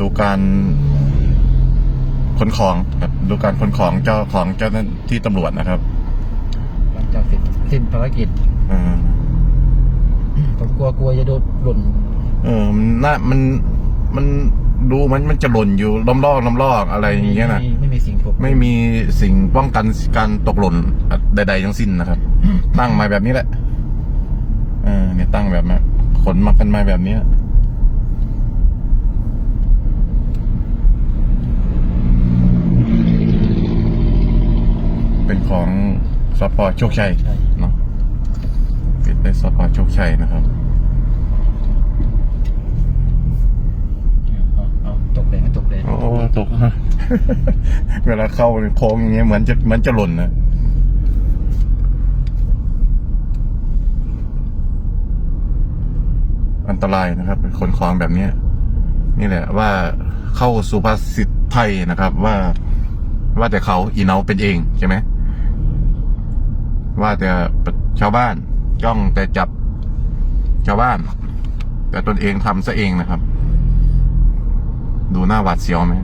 ดูการขนของครับดูการขนของเจ้าของเจ้าหน้าที่ตำรวจนะครับหลังจากเสร็จสิ้นภารกิจเออผมกลัวกลัวจะโดนหล่นเออมันน่ามันมันดูมันมันจะหล่นอยู่ล้อมลอกล้อมลอกอะไรอย่างเงี้ยนะไม่ไม่มีสิ่งถูกไม่มีสิ่งป้องกันการตกหล่นใด ๆ ทั้งสิ้นนะครับ ตั้งมาแบบนี้แหละเออเนี่ยตั้งแบบนี้ขนมากันมาแบบเนี้ยเป็น ของสปโชคชัยเนาะปิดได้สปโชคชัยนะครับเอาเอาตกเลยไม่ตกเลยโอ้ตกเวลาเข้าโค้งอย่างเงี้ยเหมือนจะเหมือนจะหล่นนะอันตรายนะครับขนของแบบเนี้ยนี่แหละว่าเข้าสุภาษิตไทยนะครับ ว่าว่าแต่เขาอีเนาเป็นเองใช่ไหม ว่าแต่ชาวบ้านจ้องแต่จับชาวบ้าน แต่ตนเองทำซะเองนะครับ ดูหน้าหวาดเสียวไหม